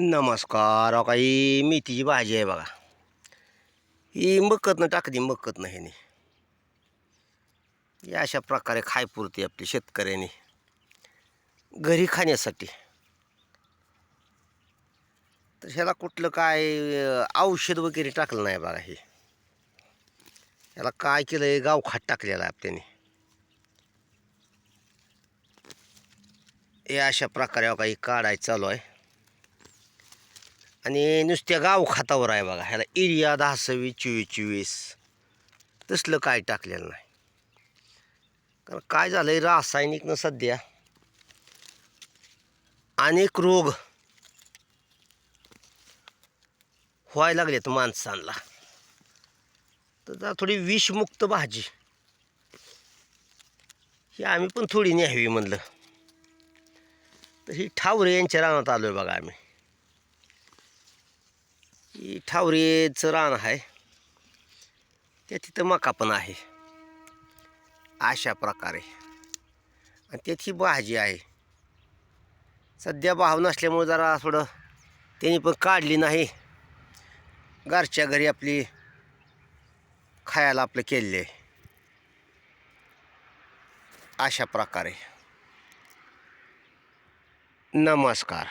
नमस्कार अहो ही मेथीची भाजी आहे बघा. ही मकतनं टाकली मकतनं ह्याने. ही अशा प्रकारे खायपुरती आपली शेतकऱ्याने. घरी खाण्यासाठी. तर ह्याला कुठलं काय औषध वगैरे टाकलं नाही बघा हे. ह्याला काय केलं आहे गावखाट टाकलेला आहे त्याने. हे अशा प्रकारे अहो ही काढायचं चालू आहे. आणि नुसत्या गाव खातावर आहे बघा ह्याला एरिया दहा सव्वीस चोवीस चोवीस. तसलं काय टाकलेलं नाही. कारण काय झालं आहे रासायनिकनं सध्या अनेक रोग व्हायला लागलेत माणसांना. तर जरा थोडी विषमुक्त भाजी. ही आम्ही पण थोडी न्यावी म्हणलं. तर ही ठावरे यांच्या रानात आलो आहे बघा आम्ही. ही ठावरेचं रान आहे. त्या तिथं मका पण आहे. अशा प्रकारे. आणि त्याची भाजी आहे. सध्या भाव नसल्यामुळे जरा थोडं त्यांनी पण काढली नाही. घरच्या घरी आपली खायला आपलं केले आहे. अशा प्रकारे. नमस्कार.